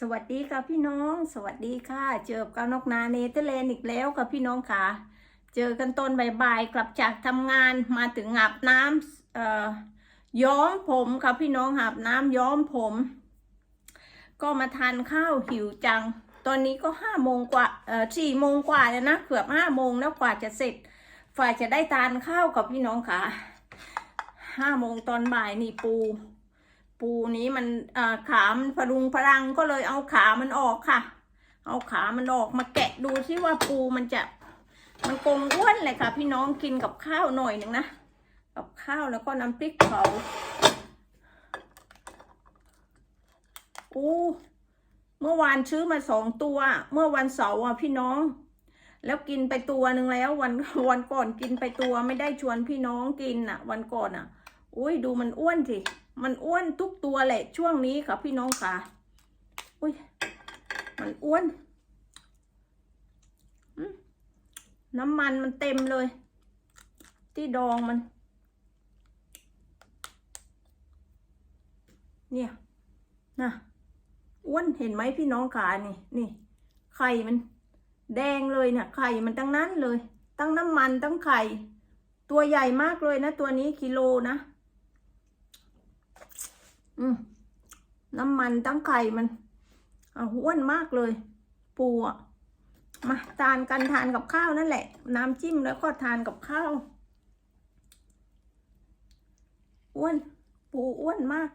สวัสดีค่ะพี่น้องสวัสดีค่ะ เจอกับนกนาเนเธอร์แลนด์อีกแล้วค่ะพี่น้องค่ะ เจอกันตอนบ่ายๆกลับจากทำงานมาถึงอาบน้ำเอ่อย้อมผมค่ะพี่น้องอาบน้ำย้อมผม ก็มาทานข้าวหิวจัง ตอนนี้ก็ห้าโมงกว่าเอ่อสี่โมงกว่าแล้วนะเกือบห้าโมงแล้วกว่าจะเสร็จฝ่ายจะได้ทานข้าวกับพี่น้องค่ะห้าโมงตอนบ่ายนี่ปู ปูนี้มันขามันพรุงพรังก็เลยเอาขามันออกค่ะ เอาขามันออกมาแกะดูซิว่าปูมันจะ มันกลมอ้วนเลยค่ะ พี่น้องกินกับข้าวหน่อยหนึ่งนะกับข้าวแล้วก็น้ำพริกเผาปูเมื่อวานซื้อมาสองตัว เมื่อวันเสาร์อะพี่น้อง แล้วกินไปตัวหนึ่งแล้ว วันวันก่อนกินไปตัวไม่ได้ชวนพี่น้องกินอะ วันก่อนอะ อุ้ยดูมันอ้วนสิ มันอ้วนทุกตัวแหละช่วงนี้ค่ะพี่น้องค่ะอุ้ยมันอ้วนน้ำมันมันเต็มเลย ที่ดองมัน เนี่ยนะอ้วนเห็นไหมพี่น้องขานี่นี่ ไข่มัน แดงเลยเนี่ยไข่มันตั้งนั้นเลย ตั้งน้ำมันตั้งไข่ ตัวใหญ่มากเลยนะ ตัวนี้กิโลนะ อืมน้ำมันตั้งไข่มันอ้วนมากเลย ปูอะมาทานกันทานกับข้าวนั่นแหละ น้ำจิ้มแล้วก็ทานกับข้าวอ้วน ปูอ้วนมาก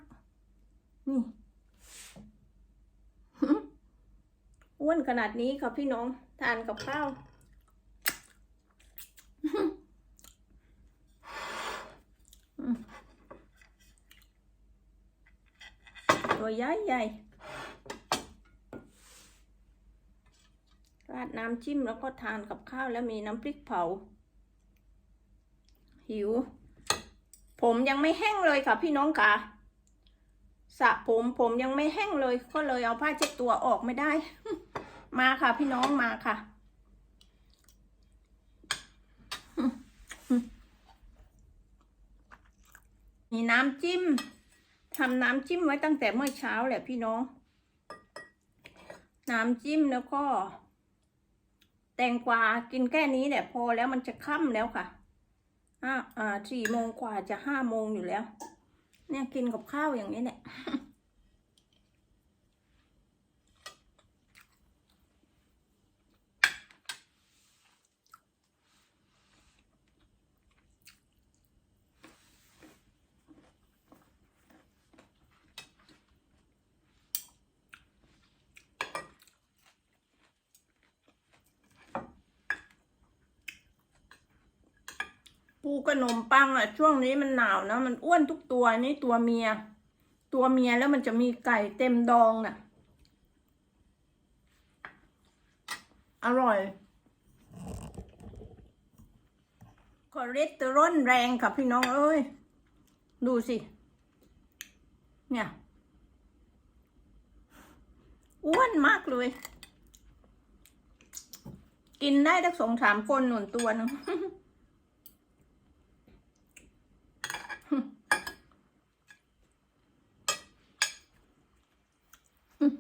นี่อ้วนขนาดนี้ค่ะพี่น้อง ทานกับข้าว ตัวใหญ่ใหญ่ราดน้ำจิ้มแล้วก็ทานกับข้าวแล้วมีน้ำพริกเผา หิว ผมยังไม่แห้งเลยค่ะพี่น้องค่ะสระผมผมยังไม่แห้งเลย ก็เลยเอาผ้าเช็ดตัวออกไม่ได้ มาค่ะพี่น้องมาค่ะมีน้ำจิ้ม ทำน้ำจิ้มไว้ตั้งแต่เมื่อเช้าแหละพี่น้อง น้ำจิ้มแล้วก็ แตงกวากินแค่นี้แหละพอแล้วมันจะค่ำแล้วค่ะอ่าอ่าสี่โมงกว่าจะห้าโมงอยู่แล้ว เนี่ยกินกับข้าวอย่างนี้เนี่ย ปูขนมปังอะช่วงนี้มันหนาวนะ มันอ้วนทุกตัวนี่ตัวเมีย ตัวเมียแล้วมันจะมีไก่เต็มดองน่ะ อร่อยคอเลสเตอรอลแรงค่ะพี่น้องเอ้ย ดูสิ เนี่ย อ้วนมากเลย กินได้ตั้งสองสามคนหนุนตัวนึง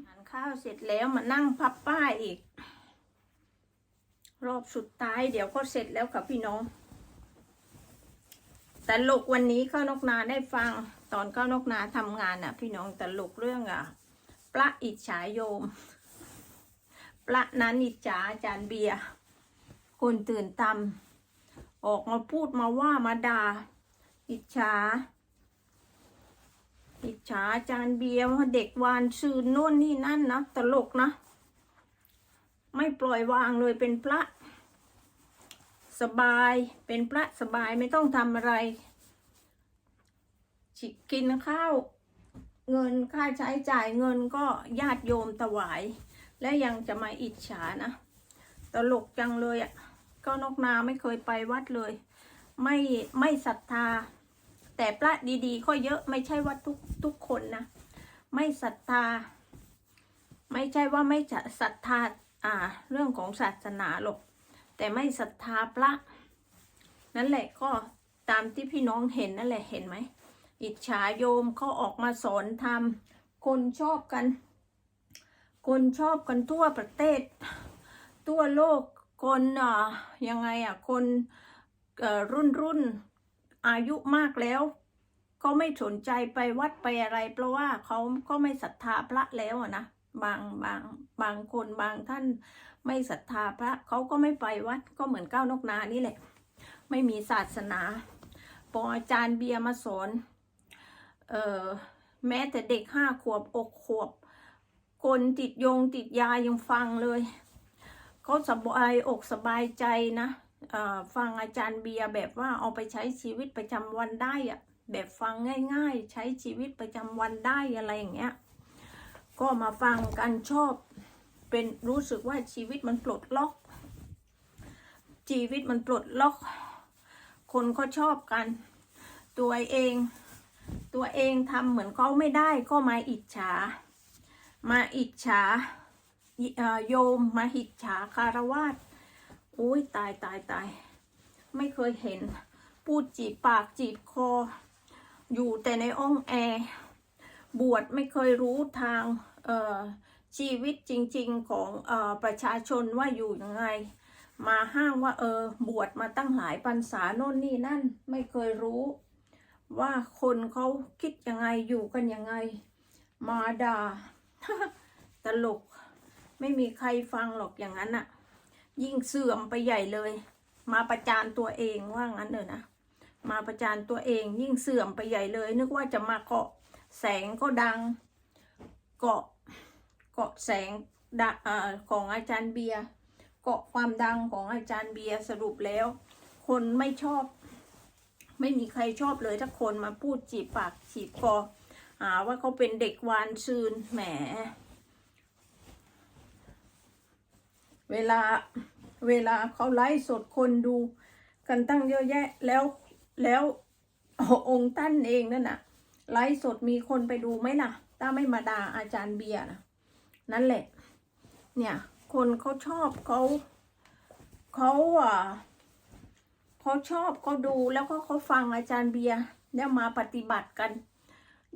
ทาน ข้าวเสร็จแล้วมานั่งพับป้ายอีก รอบสุดท้ายเดี๋ยวก็เสร็จแล้วกับพี่น้องแต่ลกวันนี้ข้าวนกนาได้ฟังตอนข้าวนกนาทำงานน่ะ พี่น้องแต่ลกเรื่องอะพระอิจฉาโยมพระนั้นอิจฉาอาจารย์เบียร์คนตื่นตำออกมาพูดมาว่ามาด่าอิจฉา อิจฉาอาจารย์เบียร์ว่าเด็กวานซืนโน่นนี่นั่นนะตลกนะ ไม่ปล่อยวางเลยเป็นพระ สบายเป็นพระสบายไม่ต้องทำอะไรจิกินข้าวเงินค่าใช้จ่ายเงินก็ญาติโยมถวาย และยังจะมาอิจฉานะ ตลกจังเลยอะ่ะก็นกนาไม่เคยไปวัดเลย ไม่ไม่ศรัทธา แต่พระดีๆก็เยอะไม่ใช่ว่าทุกทุกคนนะ ไม่ศรัทธา ไม่ใช่ว่าไม่จะศรัทธาอ่าเรื่องของศาสนาหรอก แต่ไม่ศรัทธาพระ นั่นแหละก็ตามที่พี่น้องเห็นนั่นแหละเห็นไหม อิจฉาโยมเขาออกมาสอนธรรมคนชอบกัน คนชอบกันทั่วประเทศ ทั่วโลกคนอะยังไงอะคนรุ่นรุ่น อายุมากแล้วก็ไม่สนใจไปวัดไปอะไร เพราะว่าเขาก็ไม่ศรัทธาพระแล้วนะบางบางบางคนบางท่านไม่ศรัทธาพระเขาก็ไม่ไปวัดก็เหมือนก้าวนกนานี่แหละ ไม่มีศาสนาพออาจารย์เบียร์มาสอนเอ่อแม้แต่เด็กห้าขวบอกขวบ คนติดโยงติดยายังฟังเลยเขาสบายอกสบายใจนะ ฟังอาจารย์เบียร์แบบว่าเอาไปใช้ชีวิตประจำวันได้อะแบบฟังง่าย ๆ ใช้ชีวิตประจำวันได้อะไรอย่างเงี้ยก็มาฟังกันชอบเป็นรู้สึกว่าชีวิตมันปลดล็อก ชีวิตมันปลดล็อก คนก็ชอบกัน ตัวเอง ตัวเองทำเหมือนเขาไม่ได้ก็มาอิจฉา มาอิจฉาโยมมาอิจฉาคารวาส อุ้ยตายตายตาย ไม่เคยเห็น พูดจีบปากจีบคอ อยู่แต่ในอ้องแอร์บวชไม่เคยรู้ทางเออชีวิตจริง ๆของเออประชาชนว่าอยู่ยังไง มาห้างว่าเออบวชมาตั้งหลายพรรษาโน่นนี่นั่นไม่เคยรู้ ว่าคนเขาคิดยังไงอยู่กันยังไง มาด่าตลก ไม่มีใครฟังหรอกอย่างนั้นอะ ยิ่งเสื่อมไปใหญ่เลย มาประจานตัวเองว่างั้นเลยนะมาประจานตัวเองยิ่งเสื่อมไปใหญ่เลย นึกว่าจะมาเกาะแสงก็ดัง เกาะเกาะแสงดอของอาจารย์เบียร์เกาะความดังของอาจารย์เบียร์สรุปแล้ว คนไม่ชอบ ไม่มีใครชอบเลยถ้าคนมาพูดจีบปากจีบคอหาว่าเขาเป็นเด็กวานซืนแหม เวลา เวลาเขาไลฟ์สดคนดูกันตั้งเยอะแยะแล้วแล้วองค์ตั้นเองนั่นน่ะไลฟ์สดมีคนไปดูไหมล่ะ ถ้าไม่มาด่าอาจารย์เบียร์นะนั่นแหละ เนี่ย คนเขาชอบเขาเขาอะเขาชอบเขาดูแล้วก็เขาฟังอาจารย์เบียร์แล้วมาปฏิบัติกัน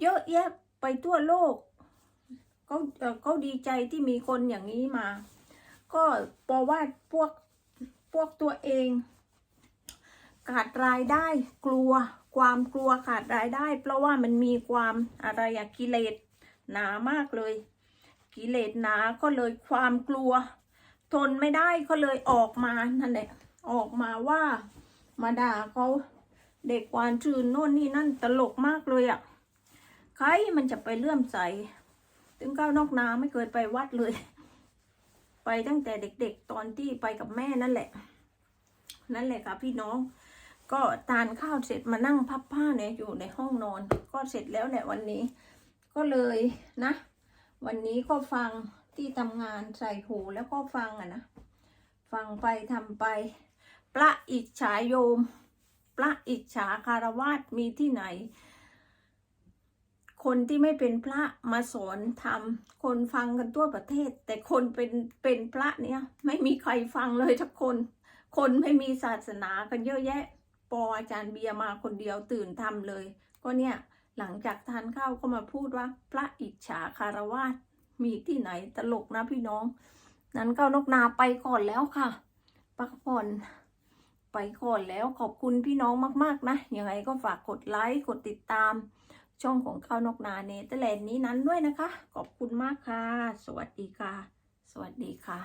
เยอะแยะไปทั่วโลกเขาเขาดีใจที่มีคนอย่างนี้มา ก็เพราะว่าพวกพวกตัวเอง ขาดรายได้กลัว ความกลัวขาดรายได้ เพราะว่ามันมีความอะไรอะกิเลสหนามากเลย กิเลสหนาก็เลยความกลัว ทนไม่ได้ก็เลยออกมานั่นแหละออกมาว่ามาด่าเขาเด็กวานชื่นโน่นนี่นั่นตลกมากเลยอะ่ะใครมันจะไปเลื่อมใส ถึงก้าวนอกนาไม่เคยไปวัดเลย ไปตั้งแต่เด็กๆตอนที่ไปกับแม่นั่นแหละ นั่นแหละค่ะพี่น้อง ก็ทานข้าวเสร็จมานั่งพับผ้าเนี่ยอยู่ในห้องนอน ก็เสร็จแล้วแหละวันนี้ ก็เลยนะ วันนี้ก็ฟังที่ทำงานใส่หูแล้วก็ฟังอะนะ ฟังไปทำไป พระอิจฉาโยม พระอิจฉาคารวาสมีที่ไหน คนที่ไม่เป็นพระมาสอนทำคนฟังกันทั่วประเทศ แต่คนเป็นเป็นพระเนี่ยไม่มีใครฟังเลยทุกคน คนไม่มีศาสนากันเยอะแยะปออาจารย์เบียมาคนเดียวตื่นทำเลย ก็เนี่ยหลังจากทานข้าวก็มาพูดว่าพระอิจฉาคารวาสมีที่ไหนตลกนะพี่น้อง นั้นก็นกนาไปก่อนแล้วค่ะพักผ่อนไปก่อนแล้วขอบคุณพี่น้องมาก ๆ นะ ยังไงก็ฝากกดไลค์ กดติดตาม ช่องของข้าวนกนาเนเธอร์แลนด์นี้นั้นด้วยนะคะ ขอบคุณมากค่ะ สวัสดีค่ะ สวัสดีค่ะ